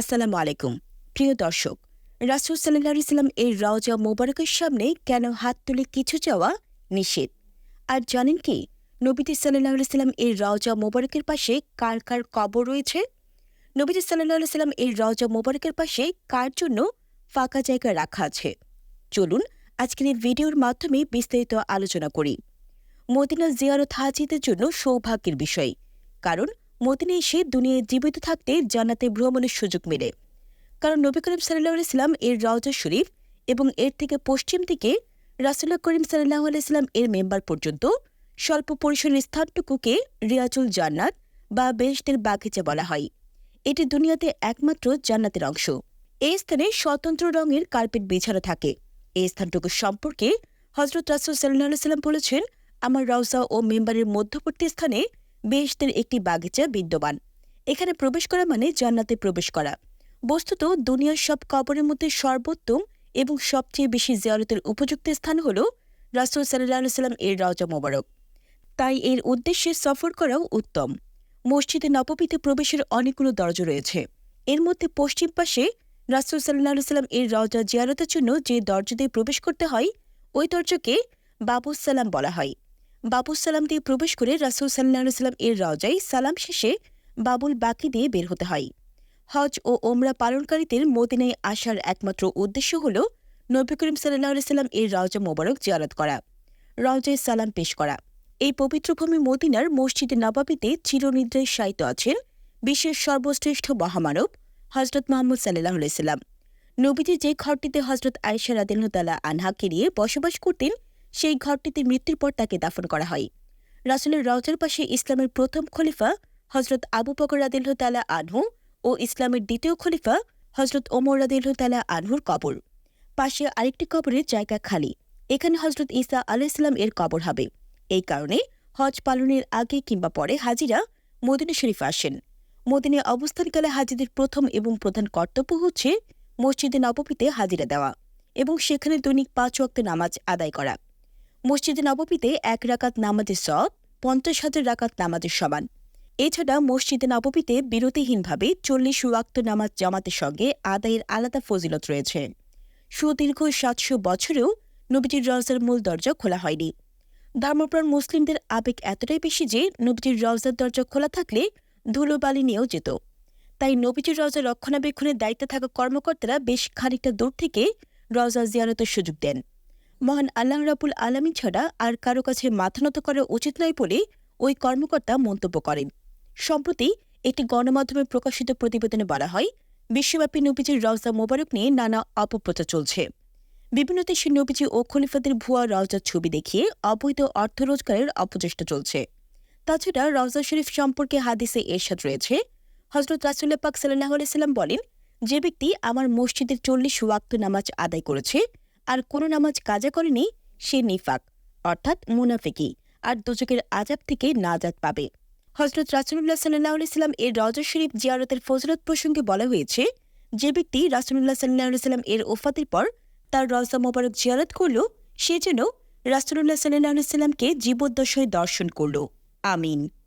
আসসালামু আলাইকুম। প্রিয় দর্শক, রাসুল সাল্লাহ ইসলাম এর রওজা মোবারকের সামনে কেন হাত তুলে কিছু চাওয়া নিষেধ? আর জানেন কি নবীজি সাল্লাহ সাল্লাম এর রওজা মোবারকের পাশে কার কার কবর রয়েছে? নবীজি সাল্লাহ সাল্লাম এর রওজা মোবারকের পাশে কার জন্য ফাঁকা জায়গা রাখা আছে? চলুন আজকের এই ভিডিওর মাধ্যমে বিস্তারিত আলোচনা করি। মদিনা জিয়ারত হাজিদের জন্য সৌভাগ্যের বিষয়। কারণ মদিনে এসে দুনিয়ায় জীবিত থাকতে জান্নাতে ভ্রমণের সুযোগ মেলে। কারণ নবী করিম সাল্লাহ ইসলাম এর রওজা শরীফ এবং এর থেকে পশ্চিম দিকে রাসুল্লাহ করিম সাল্লাহ আলাইসলাম এর মেম্বার পর্যন্ত স্বল্প পরিসরের স্থানটুকুকে রিয়াজুল জান্নাত বা বেহেশতের বাগিচা বলা হয়। এটি দুনিয়াতে একমাত্র জান্নাতের অংশ। এই স্থানে স্বতন্ত্র রঙের কার্পেট বিছানো থাকে। এই স্থানটুকু সম্পর্কে হজরত রাসুল সাল্লাহ সাল্লাম বলেছেন, আমার রওজা ও মেম্বারের মধ্যবর্তী স্থানে বেহেশতের একটি বাগিচা বিদ্যমান। এখানে প্রবেশ করা মানে জান্নাতে প্রবেশ করা। বস্তুত দুনিয়ার সব কবরের মধ্যে সর্বোত্তম এবং সবচেয়ে বেশি জিয়ারতের উপযুক্ত স্থান হল রাসুল সাল্লাহ সাল্লাম এর রওজা মোবারক। তাই এর উদ্দেশ্যে সফর করাও উত্তম। মসজিদে নবমীতে প্রবেশের অনেকগুলো দরজা রয়েছে। এর মধ্যে পশ্চিম পাশে রাসুল সাল্লাহ সাল্লাম এর রওজা জিয়ারতের জন্য যে দরজা দিয়ে প্রবেশ করতে হয়, ওই দরজাকে বাবুসালাম বলা হয়। বাবুস সালাম দিয়ে প্রবেশ করে রাসুল সাল্লাহ সাল্লাম এর রওজায় সালাম শেষে বাবুল বাকি দিয়ে বের হতে হয়। হজ ও ওমরা পালনকারীদের মদিনায় আসার একমাত্র উদ্দেশ্য হল নবী করিম সাল্লাম এর রওজা মোবারক জিয়ারত করা, রওজায় সালাম পেশ করা। এই পবিত্র ভূমি মদিনার মসজিদে নবাবিতে চিরনিদ্রায় শায়িত আছেন বিশ্বের সর্বশ্রেষ্ঠ মহামানব হজরত মোহাম্মদ সাল্লাহ সাল্লাম নবীজি যে ঘরটিতে হজরত আয়েশা রাদিল্লাহ আনহাকে নিয়ে বসবাস করতেন সেই ঘরটিতে মৃত্যুর পর তাকে দাফন করা হয়। রাসুলের রওজার পাশে ইসলামের প্রথম খলিফা হজরত আবু বকর রাদিল্লাহ তালা আনহু ও ইসলামের দ্বিতীয় খলিফা হজরত ওমর রাদিল্লাহ তালা আনহুর কবর। পাশে আরেকটি কবরের জায়গা খালি। এখানে হজরত ঈসা আলাহ ইসলাম এর কবর হবে। এই কারণে হজ পালনের আগে কিংবা পরে হাজিরা মদিনা শরীফ আসেন। মদিনে অবস্থানকালে হাজিদের প্রথম এবং প্রধান কর্তব্য হচ্ছে মসজিদে নবমীতে হাজিরা দেওয়া এবং সেখানে দৈনিক পাঁচ ওয়াক্ত নামাজ আদায় করা। মসজিদে নবমীতে এক রাকাত নামাজের সব পঞ্চাশ হাজার রাকাত নামাজের সমান। এছাড়া মসজিদে নবমীতে বিরতিহীনভাবে চল্লিশ ওয়াক্ত নামাজ জামাতের সঙ্গে আদায়ের আলাদা ফজিলত রয়েছে। সুদীর্ঘ সাতশো বছরেও নবীজির রওজার মূল দরজা খোলা হয়নি। ধর্মপ্রাণ মুসলিমদের আবেগ এতটাই বেশি যে নবীজির রওজার দরজা খোলা থাকলে ধুলোবালি নিয়েও যেত। তাই নবীজির রওজা রক্ষণাবেক্ষণের দায়িত্বে থাকা কর্মকর্তারা বেশ খানিকটা দূর থেকে রওজা জিয়ারতের সুযোগ দেন। মহান আল্লাহ রাবুল আলমী ছাড়া আর কারও কাছে মাথা নত করা উচিত নয় বলে ওই কর্মকর্তা মন্তব্য করেন। সম্প্রতি একটি গণমাধ্যমে প্রকাশিত প্রতিবেদনে বলা হয়, বিশ্বব্যাপী নবীজির রওজা মোবারক নিয়ে নানা অপপ্রচার চলছে। বিভিন্ন দেশের নবীজি ও খলিফাদের ভুয়া রওজার ছবি দেখিয়ে অবৈধ অর্থ রোজগারের অপচেষ্টা চলছে। তাছাড়া রওজা শরীফ সম্পর্কে হাদিসে এরশাদ রয়েছে। হজরত রাসুল্লাহ পাক সাল্লাহ সাল্লাম বলেন, যে ব্যক্তি আমার মসজিদের চল্লিশ ওয়াক্ত নামাজ আদায় করেছে আর কোনো নামাজ কাজা করেনি, সে নিফাক, অর্থাৎ মুনাফিকি আর দুচকের আজাব থেকে নাজাত পাবে। হজরত রাসুল্লাহ সাল্লাহ সাল্লাম এর রজা শরীফ জিয়ারতের ফজরত প্রসঙ্গে বলা হয়েছে, যে ব্যক্তি রাসুল্লাহ সাল্লাহ সাল্লাম এর ওফাতের পর তার রজা মোবারক জিয়ারত করল, সে যেন রাসুল্লাহ সাল্লাহ সাল্লামকে জীবদ্দশায় দর্শন করল। আমিন।